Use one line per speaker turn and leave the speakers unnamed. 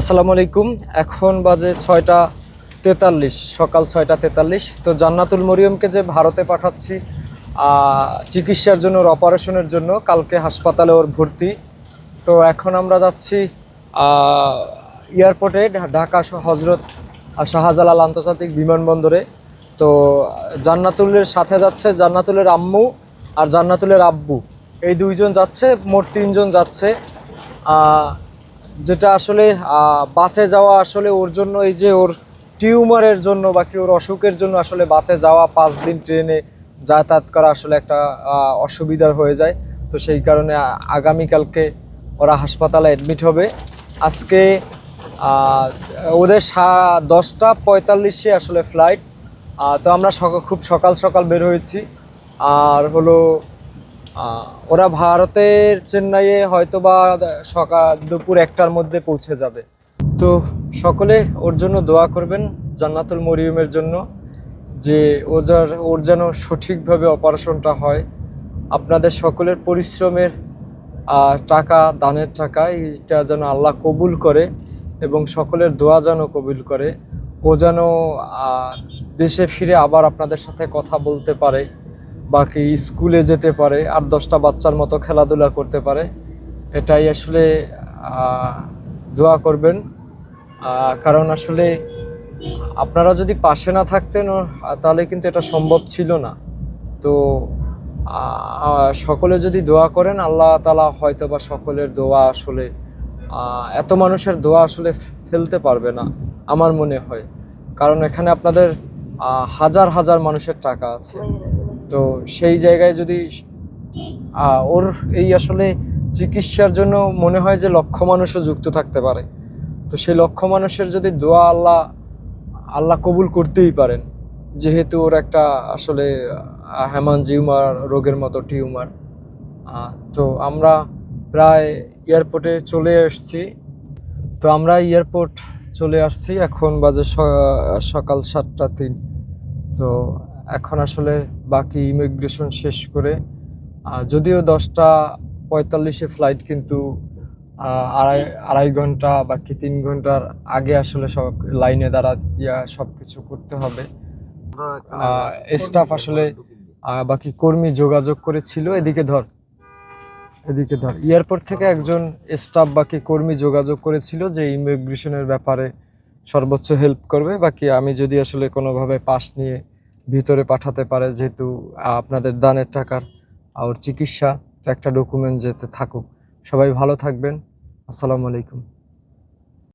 আসসালামু আলাইকুম। এখন বাজে ছয়টা তেতাল্লিশ, সকাল ছয়টা তেতাল্লিশ। তো জান্নাতুল মরিয়মকে যে ভারতে পাঠাচ্ছি চিকিৎসার জন্য ওর অপারেশনের জন্য, কালকে হাসপাতালে ওর ভর্তি। তো এখন আমরা যাচ্ছি এয়ারপোর্টে, ঢাকা হজরত শাহজালাল আন্তর্জাতিক বিমানবন্দরে। তো জান্নাতুলের সাথে যাচ্ছে জান্নাতুলের আম্মু আর জান্নাতুলের আব্বু। এই দুইজন যাচ্ছে, মোট তিনজন যাচ্ছে। যেটা আসলে বাসে যাওয়া আসলে ওর জন্য এই যে ওর টিউমারের জন্য বা কি ওর অসুখের জন্য আসলে বাসে যাওয়া, পাঁচ দিন ট্রেনে যাতায়াত করা আসলে একটা অসুবিধার হয়ে যায়। তো সেই কারণে আগামীকালকে ওরা হাসপাতালে অ্যাডমিট হবে। আজকে ওদের সা- দশটা পঁয়তাল্লিশে আসলে ফ্লাইট তো আমরা সকাল খুব সকাল সকাল বের হয়েছি। আর হলো ওরা ভারতের চেন্নাইয়ে হয়তো বা সকাল দুপুর একটার মধ্যে পৌঁছে যাবে। তো সকলে ওর জন্য দোয়া করবেন জান্নাতুল মরিয়মের জন্য যে ও যার, ওর যেন সঠিকভাবে অপারেশনটা হয়। আপনাদের সকলের পরিশ্রমের টাকা, দানের টাকা, এইটা যেন আল্লাহ কবুল করে এবং সকলের দোয়া যেন কবুল করে। ও যেন দেশে ফিরে আবার আপনাদের সাথে কথা বলতে পারে। বাকি স্কুলে যেতে পারে আর দশটা বাচ্চার মতো খেলাধুলা করতে পারে। এটাই আসলে দোয়া করবেন। কারণ আসলে আপনারা যদি পাশে না থাকতেন তাহলে কিন্তু এটা সম্ভব ছিল না। তো সকলে যদি দোয়া করেন, আল্লাহ তালা হয়তো বা সকলের দোয়া আসলে এত মানুষের দোয়া আসলে ফেলতে পারবে না, আমার মনে হয়। কারণ এখানে আপনাদের হাজার হাজার মানুষের টাকা আছে। তো সেই জায়গায় যদি ওর এই আসলে চিকিৎসার জন্য মনে হয় যে লক্ষ মানুষও যুক্ত থাকতে পারে। তো সেই লক্ষ মানুষের যদি দোয়া আল্লাহ আল্লাহ কবুল করতেই পারেন। যেহেতু ওর একটা আসলে হ্যামানজিউমার রোগের মতো টিউমার। তো আমরা প্রায় এয়ারপোর্টে চলে এসেছি তো আমরা এয়ারপোর্ট চলে আসছি, এখন বাজে সকাল সাতটা তিন। তো এখন আসলে বাকি ইমিগ্রেশন শেষ করে যদিও দশটা পঁয়তাল্লিশে ফ্লাইট কিন্তু আড়াই আড়াই ঘণ্টা, বাকি তিন ঘণ্টার আগে আসলে সব লাইনে দাঁড়া সব কিছু করতে হবে। স্টাফ আসলে বাকি কর্মী যোগাযোগ করেছিল। এদিকে ধর এদিকে ধর, এয়ারপোর্ট থেকে একজন স্টাফ বাকি কর্মী যোগাযোগ করেছিল যে ইমিগ্রেশনের ব্যাপারে সর্বোচ্চ হেল্প করবে। বাকি আমি যদি আসলে কোনোভাবে পাস নিয়ে ভিতরে পাঠাতে পারে যেহেতু আপনাদের দানের টাকার আর চিকিৎসা একটা ডকুমেন্ট যেতে থাকুক। সবাই ভালো থাকবেন। আসসালামু আলাইকুম।